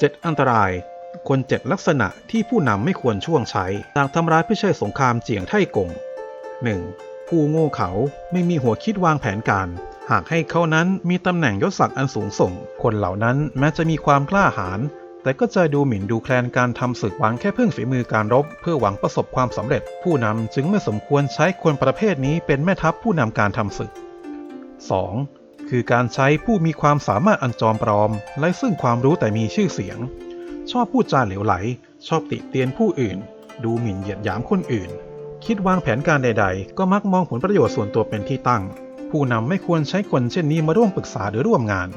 7 อันตราย คนเจ็ดลักษณะที่ผู้นำไม่ควรช่วงใช้จากทำร้ายพิชัยสงครามเจียงไท่กง 1. ผู้โง่เขาไม่มีหัวคิดวางแผนการ หากให้เขานั้นมีตำแหน่งยศศักดิ์อันสูงส่ง คนเหล่านั้นแม้จะมีความกล้าหาญแต่ก็จะดูหมิ่นดูแคลนการทำศึกหวังแค่พึ่งฝีมือการรบ เพื่อหวังประสบความสำเร็จ ผู้นำจึงไม่สมควรใช้คนประเภทนี้เป็นแม่ทัพผู้นำการทำศึก 2. คือการใช้ผู้มีความสามารถอันจอมปลอมและซึ่งความรู้แต่มีชื่อเสียง ชอบพูดจาเหลวไหล ชอบติเตียนผู้อื่น ดูหมิ่นเหยียดหยามคนอื่น คิดวางแผนการใด ๆ ก็มักมองผลประโยชน์ส่วนตัวเป็นที่ตั้ง ผู้นำไม่ควรใช้คนเช่นนี้มาร่วมปรึกษาหรือร่วมงาน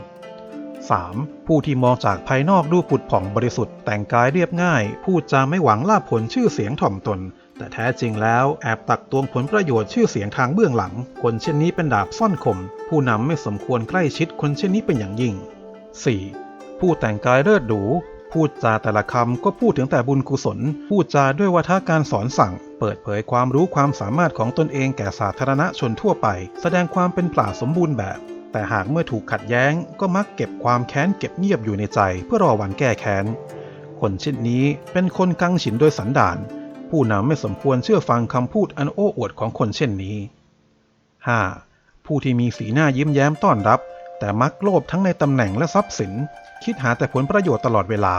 3. ผู้ที่มองจากภายนอกดูผุดผ่องบริสุทธิ์แต่งกายเรียบง่าย พูดจาไม่หวังลาภผลชื่อเสียงถ่อมตน แต่แท้จริงแล้วแอบตักตวงผลประโยชน์ชื่อเสียงทางเบื้องหลัง คนเช่นนี้เป็นดาบซ่อนคม ผู้นำไม่สมควรใกล้ชิดคนเช่นนี้เป็นอย่างยิ่ง 4. ผู้แต่งกายเลิศหรูพูดจาแต่ละคำก็พูดถึงแต่บุญกุศล พูดจาด้วยวาทการสอนสั่ง เปิดเผยความรู้ความสามารถของตนเองแก่สาธารณชนทั่วไป แสดงความเป็นปราสมบูรณ์แบบ แต่หากเมื่อถูกขัดแย้ง ก็มักเก็บความแค้นเก็บเงียบอยู่ในใจ เพื่อรอวันแก้แค้น คนเช่นนี้เป็นคนกังฉินโดยสันดาน ผู้นำไม่สมควรเชื่อฟังคำพูดอันโอ้อวดของคนเช่นนี้ 5. ผู้ที่มีสีหน้ายิ้มแย้มต้อนรับ แต่มักโลภทั้งในตำแหน่งและทรัพย์สิน คิดหาแต่ผลประโยชน์ตลอดเวลา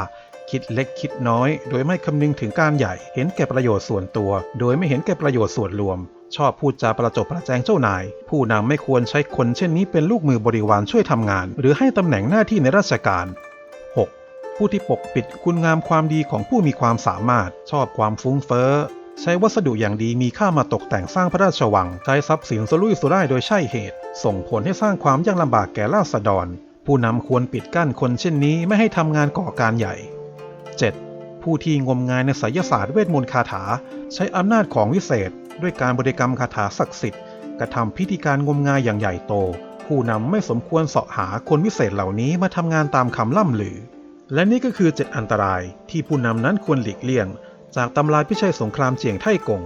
คิดเล็กคิดน้อย โดยไม่คำนึงถึงการใหญ่ เห็นแก่ประโยชน์ส่วนตัว โดยไม่เห็นแก่ประโยชน์ส่วนรวม ชอบพูดจาประจบประแจงเจ้านาย ผู้นำไม่ควรใช้คนเช่นนี้เป็นลูกมือบริวารช่วยทำงาน หรือให้ตำแหน่งหน้าที่ในราชการ ผู้ที่ปกปิดคุณงามความดีของผู้มีความสามารถ ชอบความฟุ้งเฟ้อ ใช้วัสดุอย่างดีมีค่ามาตกแต่งสร้างพระราชวัง ใช้ทรัพย์สินสลุยสุร่ายโดยใช่เหตุ ส่งผลให้สร้างความยากลำบากแก่ราษฎร ผู้นำควรปิดกั้นคนเช่นนี้ไม่ให้ทำงานก่อการใหญ่ 7. ผู้ที่งมงายในไสยศาสตร์เวทมนต์คาถา ใช้อำนาจของวิเศษ ด้วยการบริกรรมคาถาศักดิ์สิทธิ์กระทำพิธีการงมงายอย่างใหญ่โต ผู้นำไม่สมควรเสาะหาคนวิเศษเหล่านี้มาทำงานตามคำล่ำลือ และนี่ก็คือ 7 อันตรายที่ผู้นำนั้นควรหลีกเลี่ยง จากตำราพิชัยสงครามเฉียงไท่กง